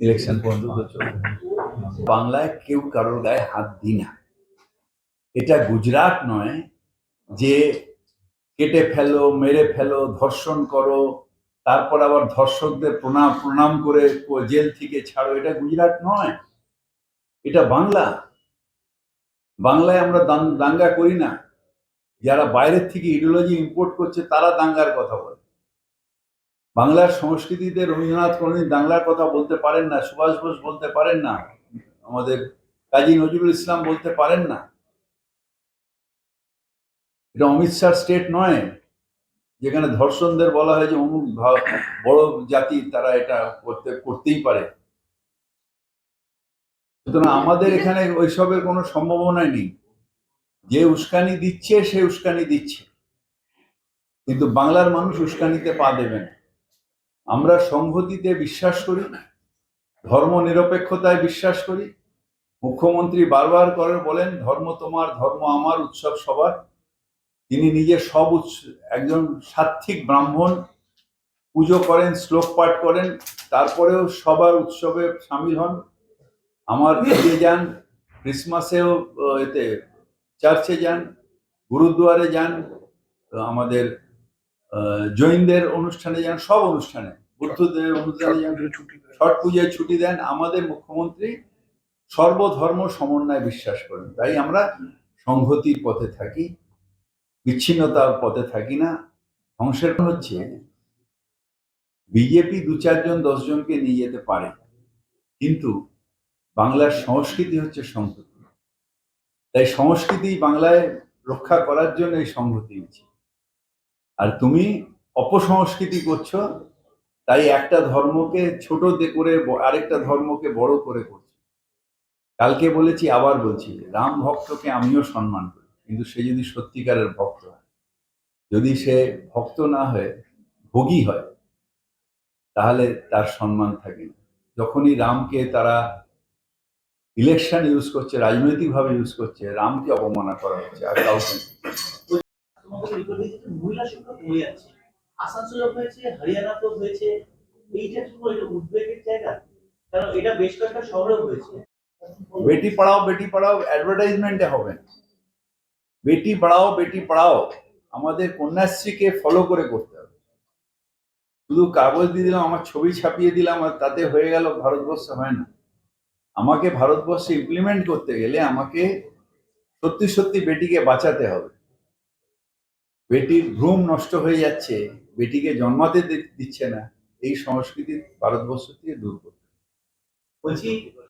Election পর্যন্ত চলবে। বাংলায় কেউ কারোর গায়ে হাত দিই না। এটা গুজরাট নয় যে কেটে ফেলো মেরে ফেলো ধর্ষণ করো তারপর আবার ধর্ষকদের প্রণাম প্রণাম করে জেল থেকে ছাড়ো। এটা গুজরাট নয়। এটা বাংলা। বাংলায় আমরা দাঙ্গা করি না। যারা বাইরের থেকে ইডিওলজি ইম্পোর্ট করছে তারা দাঙ্গার কথা বলে। বাংলার সংস্কৃতিতে রবীন্দ্রনাথ কোনোদিন বাংলার কথা বলতে পারেন না, সুভাষ বোস বলতে পারেন না, আমাদের কাজী নজরুল ইসলাম বলতে পারেন না। এটা অমিত শাহ স্টেট নয়, যেখানে ধর্ষণদের বলা হয় যে অমুক বড় জাতি তারা এটা করতে, করতেই পারে। সুতরাং আমাদের এখানে ওইসবের কোনো সম্ভাবনাই নেই। যে উস্কানি দিচ্ছে, সে উস্কানি দিচ্ছে। কিন্তু বাংলার মানুষ উস্কানিতে পা দেবে না। আমরা সংহতিতে বিশ্বাস করি, ধর্ম নিরপেক্ষতায় বিশ্বাস করি। মুখ্যমন্ত্রী বারবার করে বলেন, ধর্ম তোমার, ধর্ম আমার উৎসব সবার। তিনি নিজে সব একজন সাত্ত্বিক ব্রাহ্মণ, পুজো করেন, শ্লোক পাঠ করেন, তারপরেও সবার উৎসবে সামিল হন। আমার ঈদে যান, ক্রিসমাসেও, এতে চার্চে যান, গুরুদুয়ারে যান, আমাদের জৈনদের অনুষ্ঠানে যান সব অনুষ্ঠানে। বুদ্ধদের অনুষ্ঠানে যান ছট পূজায় ছুটি দেন। আমাদের মুখ্যমন্ত্রী সর্বধর্ম সমন্বয় বিশ্বাস করেন। তাই আমরা সংহতির পথে থাকি বিচ্ছিন্নতার পথে থাকি না। ধ্বংসের হচ্ছে বিজেপি দু চারজন দশজনকে নিয়ে যেতে পারে কিন্তু বাংলার সংস্কৃতি হচ্ছে সংহতি। তাই সংস্কৃতি বাংলায় রক্ষা করার জন্য এই সংহতি হচ্ছে। আর তুমি অপসংস্কৃতি করছ, তাই একটা ধর্মকে ছোট করে আরেকটা ধর্মকে বড় করে করছ। কালকে বলেছি, আবার বলছি, রাম ভক্তকে আমিও সম্মান করি, কিন্তু সে যদি সত্যিকারের ভক্ত হয়, যদি সে ভক্ত না হয়ে, ভোগী হয়, তাহলে তার সম্মান থাকে না। যখনই রামকে তারা ইলেকশন ইউজ করছে, রাজনৈতিকভাবে ইউজ করছে, রামকে অবমাননা করা হচ্ছে, আর কাউকে রিপোর্ট মহিলা সংখ্যা কমে যাচ্ছে আসানসোলে হয়েছে হরিয়ানাতেও হয়েছে। এইটা কি এটা উদ্বেগের জায়গা, কারণ এটা বেশ কয়েকটা শহরে হয়েছে। বেটি পড়াও বেটি পড়াও অ্যাডভার্টাইজমেন্টে হবে। বেটি পড়াও বেটি পড়াও, আমাদের কন্যাশ্রীকে ফলো করে করতে হবে। শুধু কাগজ দিয়ে দিলাম, আমার ছবি ছাপিয়ে দিলাম, আর তাতে হয়ে গেল ভারতবর্ষ হয় না। আমাকে ভারতবর্ষে ইমপ্লিমেন্ট করতে গেলে আমাকে সত্যি সত্যি বেটিকে বাঁচাতে হবে। বেটির ভ্রূম নষ্ট হয়ে যাচ্ছে, বেটিকে জন্মাতে দিচ্ছে না, এই সংস্কৃতি ভারতবর্ষ থেকে দূর করতে বলছি